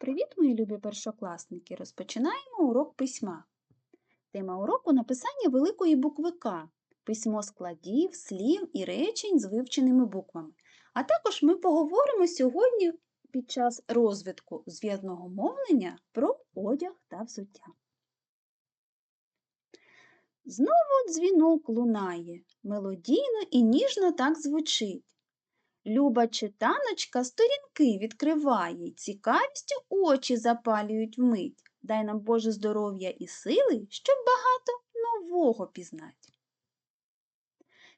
Привіт, мої любі першокласники! Розпочинаємо урок письма. Тема уроку написання великої букви К, письмо складів, слів і речень з вивченими буквами. А також ми поговоримо сьогодні під час розвитку зв'язного мовлення про одяг та взуття. Знову дзвінок лунає, мелодійно і ніжно так звучить. Люба читаночка сторінки відкриває, цікавістю очі запалюють вмить. Дай нам Боже здоров'я і сили, щоб багато нового пізнать.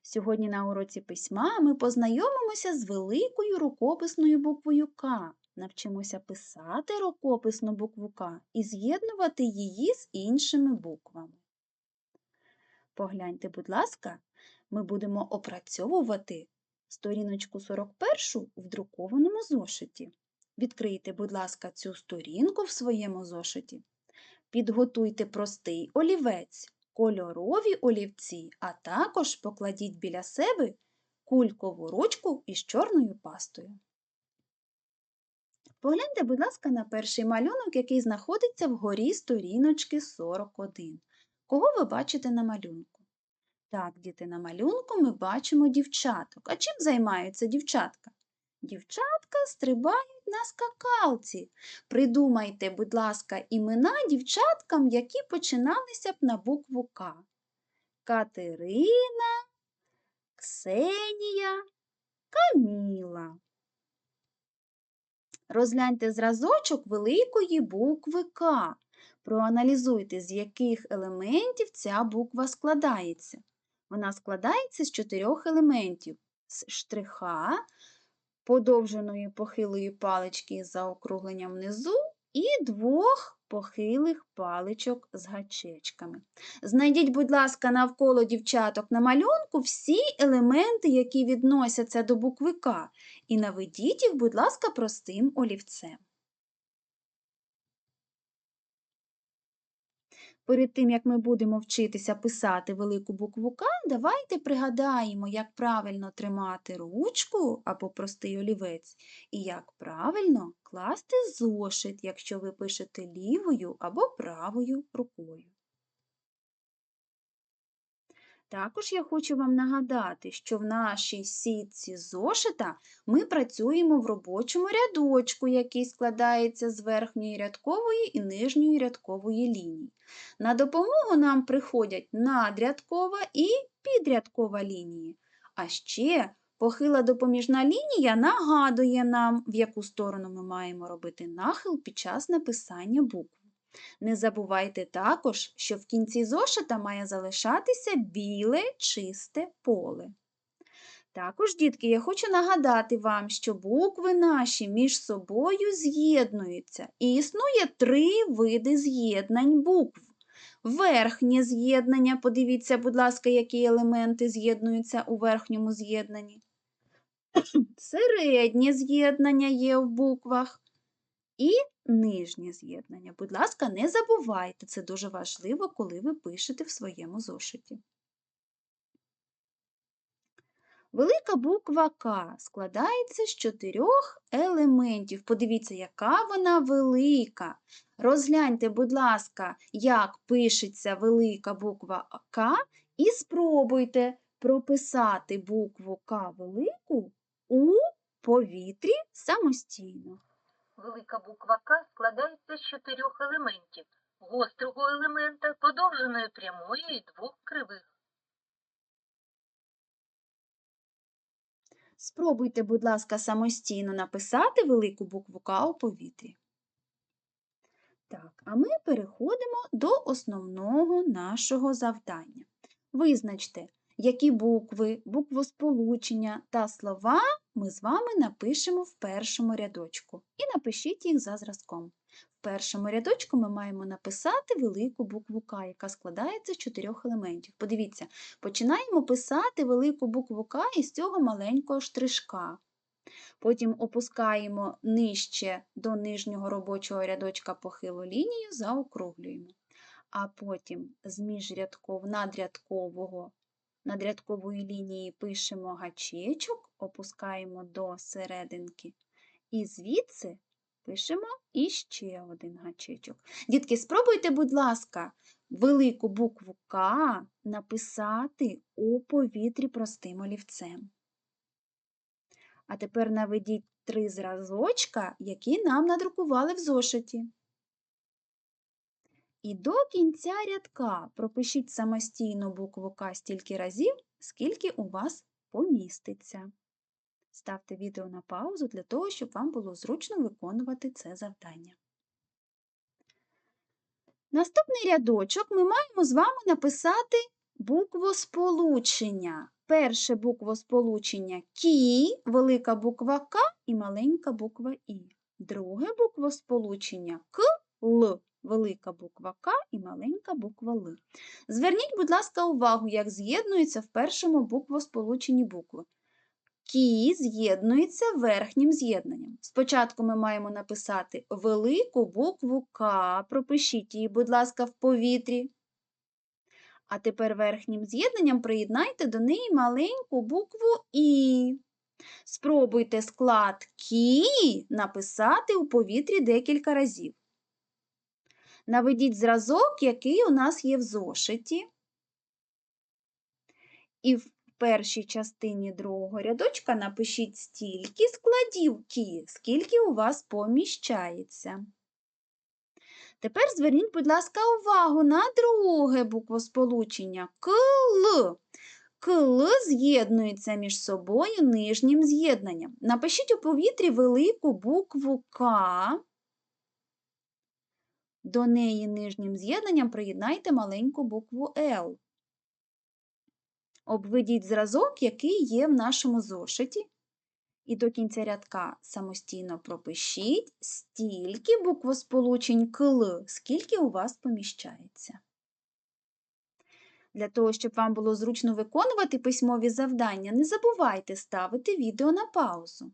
Сьогодні на уроці письма ми познайомимося з великою рукописною буквою К, навчимося писати рукописну букву К і з'єднувати її з іншими буквами. Погляньте, будь ласка, ми будемо опрацьовувати сторіночку 41 в друкованому зошиті. Відкрийте, будь ласка, цю сторінку в своєму зошиті. Підготуйте простий олівець, кольорові олівці, а також покладіть біля себе кулькову ручку із чорною пастою. Погляньте, будь ласка, на перший малюнок, який знаходиться вгорі сторіночки 41. Кого ви бачите на малюнку? Так, діти, на малюнку ми бачимо дівчаток. А чим займаються дівчатка? Дівчатка стрибають на скакалці. Придумайте, будь ласка, імена дівчаткам, які починалися б на букву К. Катерина, Ксенія, Каміла. Розгляньте зразочок великої букви К. Проаналізуйте, з яких елементів ця буква складається. Вона складається з чотирьох елементів: з штриха, подовженої похилої палички з заокругленням внизу і двох похилих паличок з гачечками. Знайдіть, будь ласка, навколо дівчаток на малюнку всі елементи, які відносяться до букви К, і наведіть їх, будь ласка, простим олівцем. Перед тим, як ми будемо вчитися писати велику букву К, давайте пригадаємо, як правильно тримати ручку або простий олівець, і як правильно класти зошит, якщо ви пишете лівою або правою рукою. Також я хочу вам нагадати, що в нашій сітці зошита ми працюємо в робочому рядочку, який складається з верхньої рядкової і нижньої рядкової ліній. На допомогу нам приходять надрядкова і підрядкова лінії. А ще похила допоміжна лінія нагадує нам, в яку сторону ми маємо робити нахил під час написання букв. Не забувайте також, що в кінці зошита має залишатися біле чисте поле. Також, дітки, я хочу нагадати вам, що букви наші між собою з'єднуються, і існує три види з'єднань букв. Верхнє з'єднання, подивіться, будь ласка, які елементи з'єднуються у верхньому з'єднанні. Середнє з'єднання є в буквах. І нижнє з'єднання. Будь ласка, не забувайте, це дуже важливо, коли ви пишете в своєму зошиті. Велика буква К складається з чотирьох елементів. Подивіться, яка вона велика. Розгляньте, будь ласка, як пишеться велика буква К, і спробуйте прописати букву К велику у повітрі самостійно. Велика буква К складається з чотирьох елементів гострого елемента, подовженої прямої і двох кривих. Спробуйте, будь ласка, самостійно написати велику букву К у повітрі. Так, а ми переходимо до основного нашого завдання. Визначте, які букви, буквосполучення та слова ми з вами напишемо в першому рядочку. І напишіть їх за зразком. В першому рядочку ми маємо написати велику букву К, яка складається з чотирьох елементів. Подивіться, починаємо писати велику букву К із цього маленького штришка. Потім опускаємо нижче до нижнього робочого рядочка похилу лінію, заокруглюємо. А потім з міжрядков надрядкового над рядкової лінії пишемо гачечок, опускаємо до серединки і звідси Пишемо і ще один гачечок. Дітки, спробуйте, будь ласка, велику букву К написати у повітрі простим олівцем. А тепер наведіть три зразочка, які нам надрукували в зошиті. І до кінця рядка пропишіть самостійно букву К стільки разів, скільки у вас поміститься. Ставте відео на паузу для того, щоб вам було зручно виконувати це завдання. Наступний рядочок ми маємо з вами написати буквосполучення. Перше буквосполучення Кі, велика буква К і маленька буква І. Друге буквосполучення К, Л, велика буква К і маленька буква Л. Зверніть, будь ласка, увагу, як з'єднуються в першому буквосполученні букви. Кі з'єднується верхнім з'єднанням. Спочатку ми маємо написати велику букву К, пропишіть її, будь ласка, в повітрі. А тепер верхнім з'єднанням приєднайте до неї маленьку букву І. Спробуйте склад Кі написати у повітрі декілька разів. Наведіть зразок, який у нас є в зошиті. І в першій частині другого рядочка напишіть стільки складів кі, скільки у вас поміщається. Тепер зверніть, будь ласка, увагу на друге буквосполучення КЛ. КЛ з'єднується між собою нижнім з'єднанням. Напишіть у повітрі велику букву К. До неї нижнім з'єднанням приєднайте маленьку букву Л. Обведіть зразок, який є в нашому зошиті, і до кінця рядка самостійно пропишіть стільки буквосполучень КЛ, скільки у вас поміщається. Для того, щоб вам було зручно виконувати письмові завдання, не забувайте ставити відео на паузу.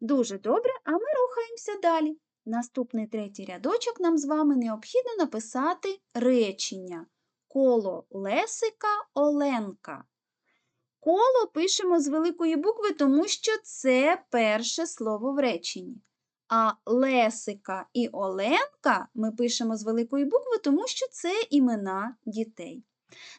Дуже добре, а ми рухаємося далі. Наступний третій рядочок нам з вами необхідно написати речення коло Лесика Оленка. Коло пишемо з великої букви, тому що це перше слово в реченні. А Лесика і Оленка ми пишемо з великої букви, тому що це імена дітей.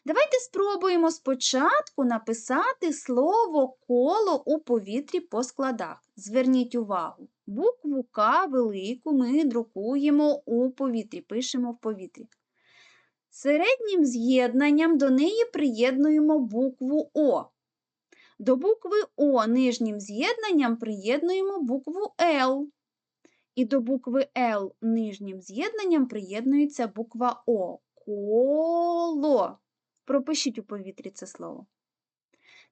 Давайте спробуємо спочатку написати слово коло у повітрі по складах. Зверніть увагу, букву К велику ми друкуємо у повітрі, пишемо в повітрі. Середнім з'єднанням до неї приєднуємо букву О. До букви О нижнім з'єднанням приєднуємо букву Л. І до букви Л нижнім з'єднанням приєднується буква О. Коло. Пропишіть у повітрі це слово.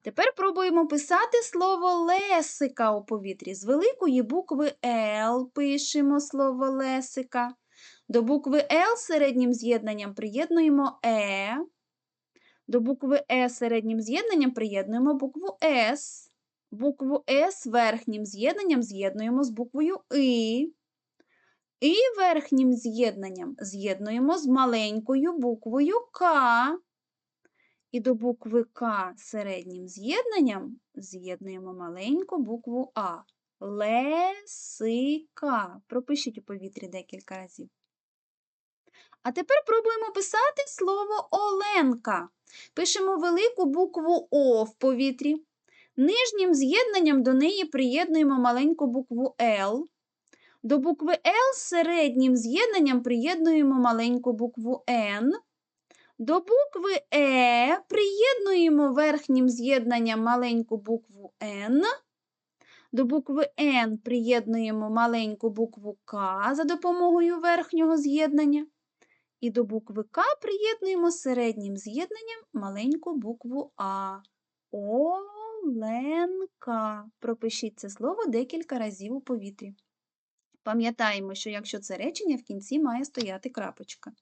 Тепер пробуємо писати слово лесика у повітрі. З великої букви Л пишемо слово лесика. До букви Л середнім з'єднанням приєднуємо Е. До букви Е середнім з'єднанням приєднуємо букву С. Букву С верхнім з'єднанням з'єднуємо з буквою И. І верхнім з'єднанням з'єднуємо з маленькою буквою К. І до букви К середнім з'єднанням з'єднуємо маленьку букву А. Лесика. Пропишіть у повітрі декілька разів. А тепер пробуємо писати слово Оленка. Пишемо велику букву О в повітрі. Нижнім з'єднанням до неї приєднуємо маленьку букву Л. До букви Л середнім з'єднанням приєднуємо маленьку букву Н. До букви Е приєднуємо верхнім з'єднанням маленьку букву Н. До букви Н приєднуємо маленьку букву К за допомогою верхнього з'єднання. І до букви К приєднуємо середнім з'єднанням маленьку букву А. Оленка. Пропишіть це слово декілька разів у повітрі. Пам'ятаємо, що якщо це речення, в кінці має стояти крапочка.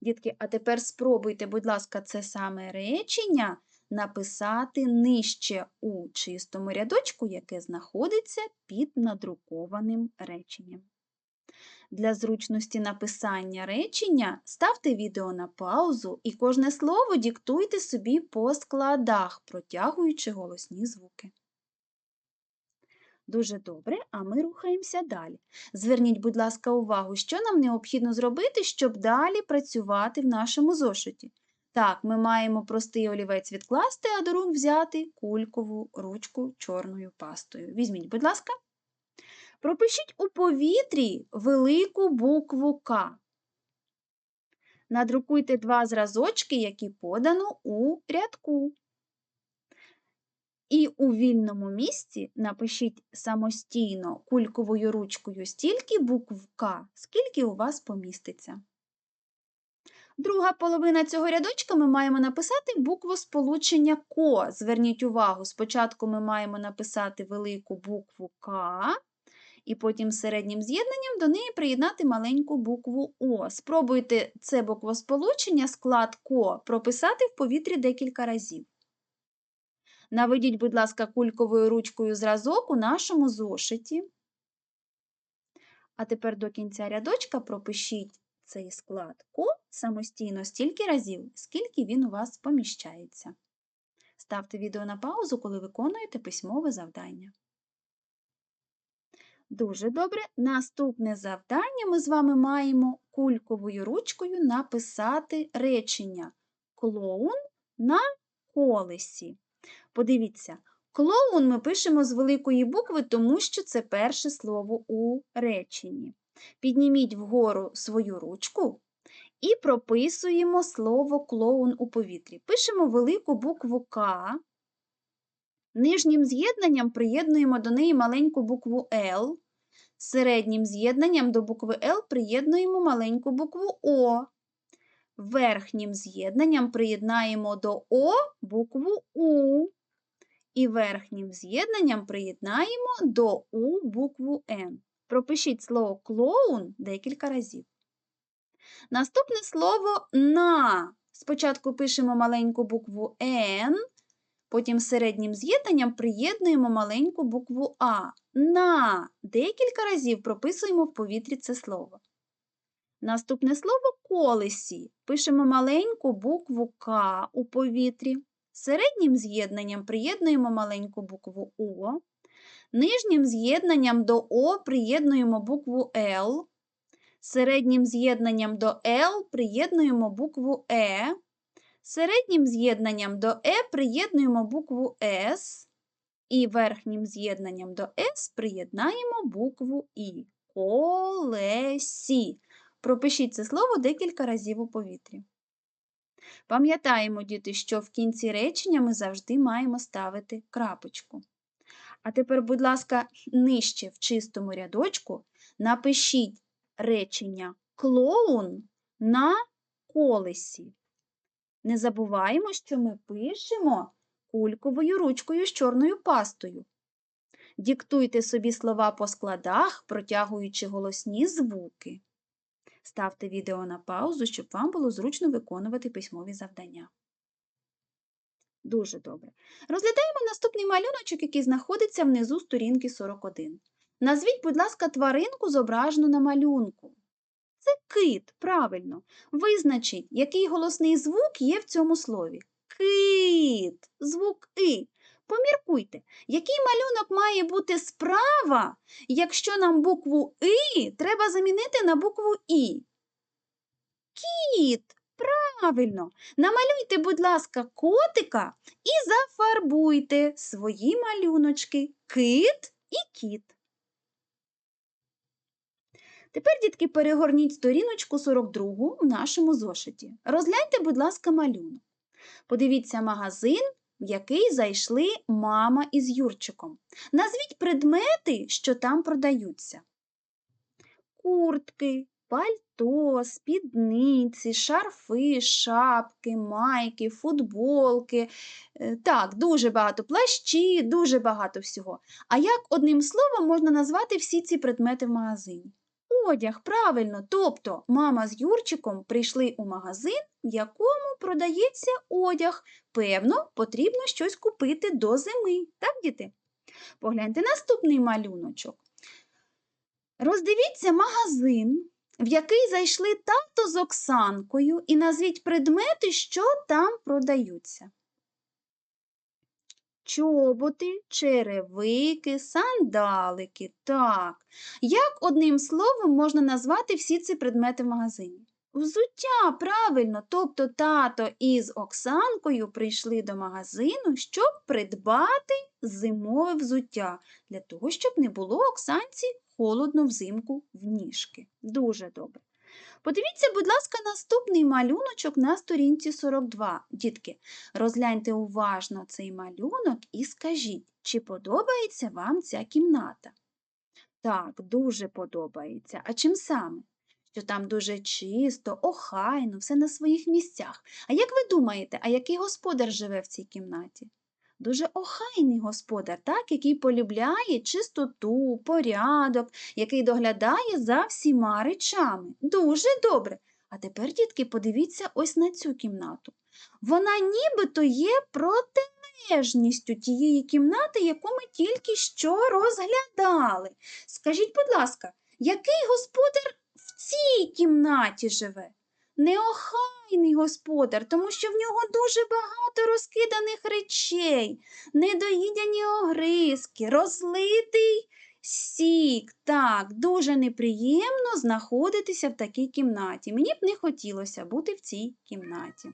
Дітки, а тепер спробуйте, будь ласка, це саме речення написати нижче у чистому рядочку, яке знаходиться під надрукованим реченням. Для зручності написання речення ставте відео на паузу і кожне слово диктуйте собі по складах, протягуючи голосні звуки. Дуже добре, а ми рухаємося далі. Зверніть, будь ласка, увагу, що нам необхідно зробити, щоб далі працювати в нашому зошиті. Так, ми маємо простий олівець відкласти, а до рук взяти кулькову ручку чорною пастою. Візьміть, будь ласка. Пропишіть у повітрі велику букву К. Надрукуйте два зразочки, які подано у рядку. І у вільному місці напишіть самостійно кульковою ручкою стільки букв К, скільки у вас поміститься. Друга половина цього рядочка ми маємо написати букву сполучення КО. Зверніть увагу, спочатку ми маємо написати велику букву К, і потім середнім з'єднанням до неї приєднати маленьку букву О. Спробуйте це буквосполучення, склад КО, прописати в повітрі декілька разів. Наведіть, будь ласка, кульковою ручкою зразок у нашому зошиті. А тепер до кінця рядочка пропишіть цей склад ко самостійно стільки разів, скільки він у вас поміщається. Ставте відео на паузу, коли виконуєте письмове завдання. Дуже добре. Наступне завдання ми з вами маємо кульковою ручкою написати речення клоун на колесі. Подивіться, клоун ми пишемо з великої букви, тому що це перше слово у реченні. Підніміть вгору свою ручку і прописуємо слово клоун у повітрі. Пишемо велику букву К. Нижнім з'єднанням приєднуємо до неї маленьку букву Л. Середнім з'єднанням до букви Л приєднуємо маленьку букву О. Верхнім з'єднанням приєднаємо до О букву У. І верхнім з'єднанням приєднаємо до У букву Н. Пропишіть слово клоун декілька разів. Наступне слово на. Спочатку пишемо маленьку букву Н, потім середнім з'єднанням приєднуємо маленьку букву А. На. Декілька разів прописуємо в повітрі це слово. Наступне слово колесі. Пишемо маленьку букву К у повітрі. Середнім з'єднанням приєднуємо маленьку букву О. Нижнім з'єднанням до О приєднуємо букву Л. Середнім з'єднанням до Л приєднуємо букву Е. Середнім з'єднанням до Е приєднуємо букву С. І верхнім з'єднанням до С приєднаємо букву І. Колесі. Пропишіть це слово декілька разів у повітрі. Пам'ятаємо, діти, що в кінці речення ми завжди маємо ставити крапочку. А тепер, будь ласка, нижче в чистому рядочку напишіть речення клоун на колесі. Не забуваємо, що ми пишемо кульковою ручкою з чорною пастою. Диктуйте собі слова по складах, протягуючи голосні звуки. Ставте відео на паузу, щоб вам було зручно виконувати письмові завдання. Дуже добре. Розглядаємо наступний малюночок, який знаходиться внизу сторінки 41. Назвіть, будь ласка, тваринку, зображену на малюнку. Це кит, правильно. Визначіть, який голосний звук є в цьому слові. Кит, звук И. Поміркуйте, який малюнок має бути справа, якщо нам букву И треба замінити на букву І. Кіт, правильно. Намалюйте, будь ласка, котика і зафарбуйте свої малюночки кит і кіт. Тепер, дітки, перегорніть сторіночку 42 в нашому зошиті. Розгляньте, будь ласка, малюнок. Подивіться магазин, в який зайшли мама із Юрчиком. Назвіть предмети, що там продаються. Куртки, пальто, спідниці, шарфи, шапки, майки, футболки. Е, Так, дуже багато плащі, дуже багато всього. А як одним словом можна назвати всі ці предмети в магазині? Одяг, правильно. Тобто мама з Юрчиком прийшли у магазин, в якому продається одяг. Певно, потрібно щось купити до зими. Так, діти? Погляньте наступний малюночок. Роздивіться магазин, в який зайшли тато з Оксанкою, і назвіть предмети, що там продаються. Чоботи, черевики, сандалики. Так. Як одним словом можна назвати всі ці предмети в магазині? Взуття, правильно. Тобто тато із Оксанкою прийшли до магазину, щоб придбати зимове взуття, для того, щоб не було Оксанці холодно взимку в ніжки. Дуже добре. Подивіться, будь ласка, наступний малюночок на сторінці 42. Дітки, розгляньте уважно цей малюнок і скажіть, чи подобається вам ця кімната? Так, дуже подобається. А чим саме? Що там дуже чисто, охайно, все на своїх місцях. А як ви думаєте, а який господар живе в цій кімнаті? Дуже охайний господар, так, який полюбляє чистоту, порядок, який доглядає за всіма речами. Дуже добре. А тепер, дітки, подивіться ось на цю кімнату. Вона нібито є протилежністю тієї кімнати, яку ми тільки що розглядали. Скажіть, будь ласка, який господар в цій кімнаті живе? Неохайний господар, тому що в нього дуже багато розкиданих речей, недоїдяні огризки, розлитий сік. Так, дуже неприємно знаходитися в такій кімнаті. Мені б не хотілося бути в цій кімнаті.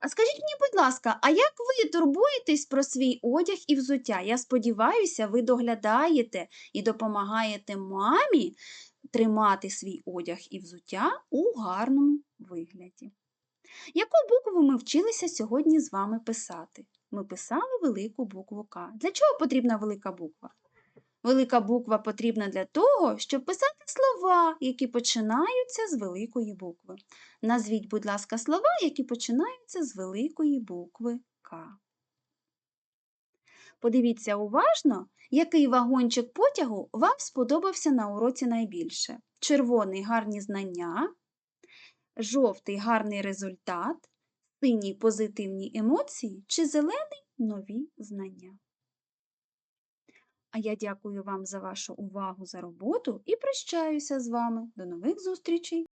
А скажіть мені, будь ласка, а як ви турбуєтесь про свій одяг і взуття? Я сподіваюся, ви доглядаєте і допомагаєте мамі тримати свій одяг і взуття у гарному вигляді. Яку букву ми вчилися сьогодні з вами писати? Ми писали велику букву К. Для чого потрібна велика буква? Велика буква потрібна для того, щоб писати слова, які починаються з великої букви. Назвіть, будь ласка, слова, які починаються з великої букви К. Подивіться уважно, який вагончик потягу вам сподобався на уроці найбільше. Червоний гарні знання, жовтий гарний результат, синій позитивні емоції чи зелений нові знання. А я дякую вам за вашу увагу, за роботу і прощаюся з вами. До нових зустрічей!